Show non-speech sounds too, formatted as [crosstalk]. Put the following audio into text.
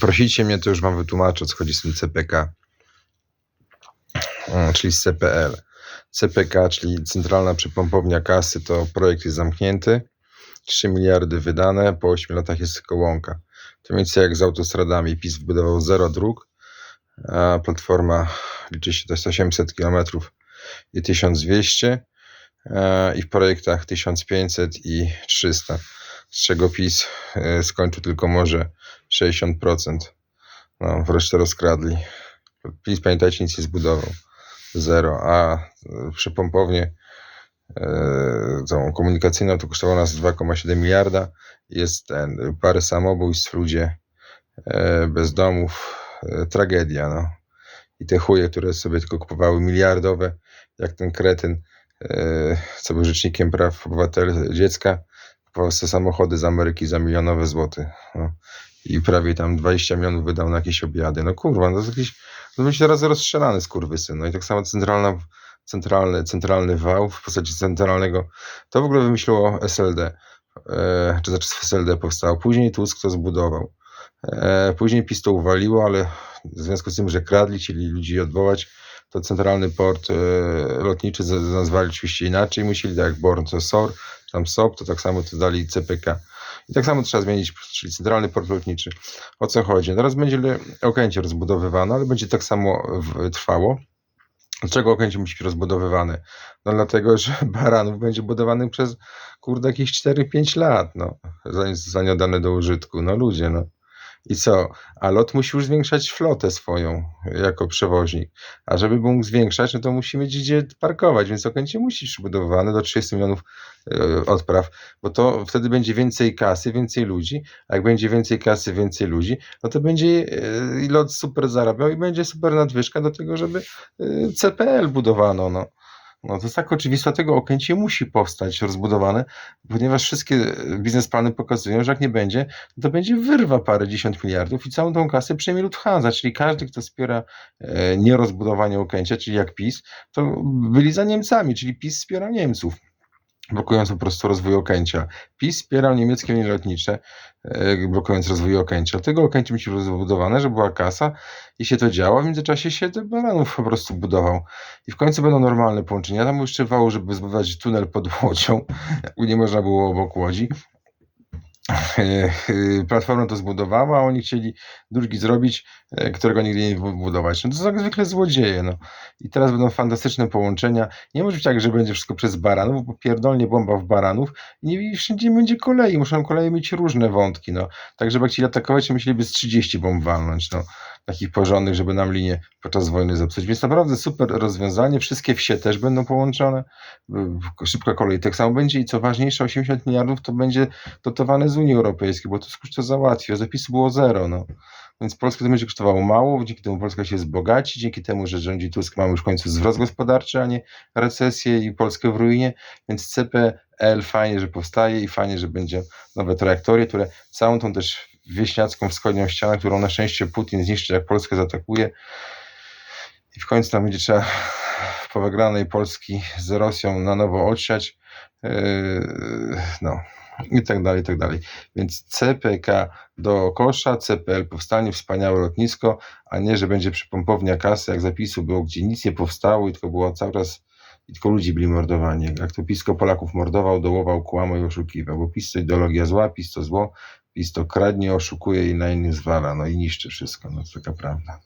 Prosicie mnie, to już wam wytłumaczę, o co chodzi z tym CPK, Mm, czyli z CPL. CPK, czyli Centralna Przypompownia Kasy, to projekt jest zamknięty. 3 miliardy wydane, po 8 latach jest tylko łąka. To mniej jak z autostradami. PiS wybudował zero dróg, a Platforma liczy się to jest 800 km i 1200 e, i w projektach 1500 i 300, z czego PiS e, skończył tylko może 60%. No, wreszcie rozkradli. PiS, pamiętajcie, nic nie zbudował. Zero. A e, przy pompownie e, tą komunikacyjną to kosztowało nas 2,7 miliarda. Jest ten, parę samobójstw, ludzie bez domów. Tragedia, no. I te chuje, które sobie tylko kupowały miliardowe, jak ten kretyn, co był rzecznikiem praw obywatel dziecka, sobie samochody z Ameryki za milionowe złoty. No. I prawie tam 20 milionów wydał na jakieś obiady. No kurwa, no to jakiś, no być teraz rozstrzelany skurwysyn. No i tak samo centralna, centralny, centralny wał w postaci centralnego, to w ogóle wymyśliło SLD, e, czy znaczy SLD powstało. Później Tusk to zbudował. E, później PiS to uwaliło, ale w związku z tym, że kradli, chcieli ludzi odwołać, to centralny port e, lotniczy nazwali oczywiście inaczej. Musieli, tak jak Born to SOR, tam SOP, to tak samo to dali CPK. I tak samo trzeba zmienić, czyli centralny port lotniczy. O co chodzi? Teraz będzie le- Okęcie rozbudowywane, ale będzie tak samo trwało. Dlaczego Okęcie musi być rozbudowywane? No dlatego, że [laughs] Baranów będzie budowany przez kurde jakieś 4-5 lat, no, zanim zostanie oddany do użytku. No ludzie, no. I co? A LOT musi już zwiększać flotę swoją jako przewoźnik. A żeby mógł zwiększać, no to musi mieć gdzie parkować, więc Okęcie musi być przybudowane do 30 milionów e, odpraw, bo to wtedy będzie więcej kasy, więcej ludzi, a jak będzie więcej kasy, więcej ludzi, no to będzie e, LOT super zarabiał i będzie super nadwyżka do tego, żeby e, CPL budowano, no. No to jest tak oczywiste, dlatego Okęcie musi powstać rozbudowane, ponieważ wszystkie biznesplany pokazują, że jak nie będzie, to będzie wyrwa parę dziesiąt miliardów i całą tą kasę przejmie Lufthansa, czyli każdy, kto wspiera e, nierozbudowanie Okęcia, czyli jak PiS, to byli za Niemcami, czyli PiS wspiera Niemców, blokując po prostu rozwój Okęcia. PiS wspierał niemieckie linie lotnicze, e, blokując rozwój Okęcia. Tego Okęcie musi być rozbudowane, żeby była kasa i się to działo, w międzyczasie się te baranów po prostu budował. I w końcu będą normalne połączenia. Tam jeszcze wało, żeby zbudować tunel pod Łodzią, [laughs] nie można było obok Łodzi. [laughs] E, e, Platforma to zbudowała, a oni chcieli drugi zrobić, e, którego nigdy nie budować. No to są jak zwykle złodzieje. No. I teraz będą fantastyczne połączenia. Nie może być tak, że będzie wszystko przez baranów, bo pierdolnie bomba w baranów i nie wszędzie będzie kolei. Muszą koleje mieć różne wątki. No. Tak, żeby chcieli atakować, to musieliby z 30 bomb walnąć. No. Takich porządnych, żeby nam linię podczas wojny zepsuć. Więc naprawdę super rozwiązanie. Wszystkie wsie też będą połączone. Y, Szybka kolej tak samo będzie i co ważniejsze, 80 miliardów to będzie dotowane z Unii Europejskiej, bo to już to załatwi, a zapisu było zero. No. Więc Polskę to będzie kosztowało mało, dzięki temu Polska się wzbogaci, dzięki temu, że rządzi Tusk, mamy już w końcu wzrost gospodarczy, a nie recesję i Polskę w ruinie, więc CPL fajnie, że powstaje i fajnie, że będzie nowe trajektorie, które całą tą też wieśniacką wschodnią ścianę, którą na szczęście Putin zniszczy, jak Polskę zaatakuje i w końcu tam będzie trzeba po wygranej Polski z Rosją na nowo odsiać, yy, no i tak dalej, i tak dalej. Więc CPK do kosza, CPL powstanie, wspaniałe lotnisko, a nie, że będzie przypompownia kasy, jak zapisu było, gdzie nic nie powstało i tylko było cały czas, i tylko ludzi byli mordowani. Jak to PiS tylko Polaków mordował, dołował, kłamał i oszukiwał, bo PiS to ideologia zła, PiS to zło, PiS kradnie, oszukuje i na innych zwala, no i niszczy wszystko, no to taka prawda.